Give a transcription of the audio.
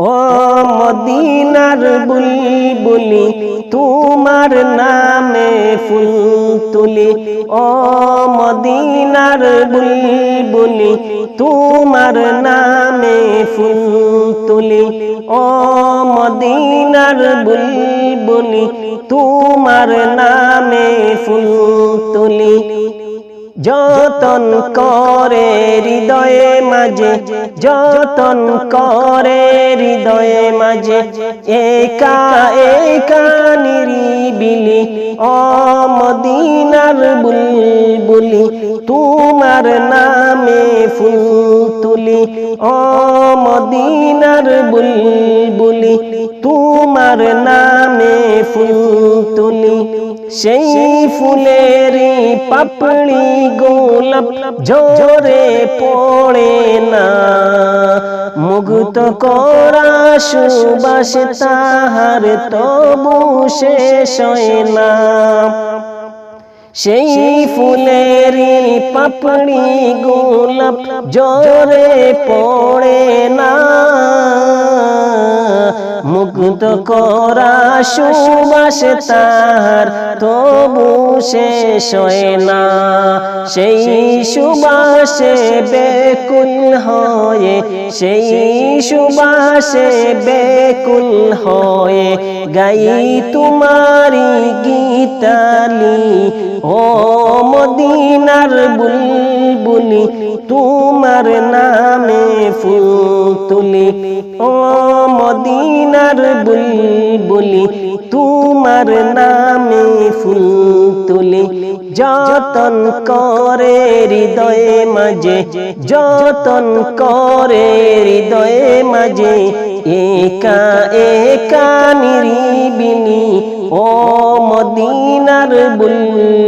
ও মদিনার বুলবুলি, তোমার নামে ফুল তুলি। ও মদিনার বুলবুলি, তোমার নামে ফুল তুলি। ও মদিনার বুলবুলি, তোমার নামে ফুল তুলি। যতন করে হৃদয়ে মাঝে, যতন করে হৃদয়ে মাঝে, একা একা নিরিবিলি অমদিনার বুলবুলি, তোমার নামে ফুল তুলি অমদিনার বুলবুলি, তোমার নামে ফুল সেই ফুলের পাপড়ি গোলাপ জোরে পড়ে না। মুগ্ধ করা সুবাস তাহার তবু শেষ সেই ফুলের পাপড়ি গোলাপ জোরে পড়ে না। মুগ্ধ করা সুবাস তাহার তবু শেষ হয় না। সেই সুবাসে বেকুল হয়ে, সেই সুবাসে বেকুল হয়ে গাই তোমারি গীতালি। ও মদিনার বুলবুলি, তোমার নামে ফুল তুলি ও মদিনার বুলবুলি, তোমার নামে ফুল তুলি। যতন করে হৃদয়ে মাঝে, যতন করে হৃদয়ে মাঝে, একা একা নিরিবিনি ও মদিনার বুলবুলি।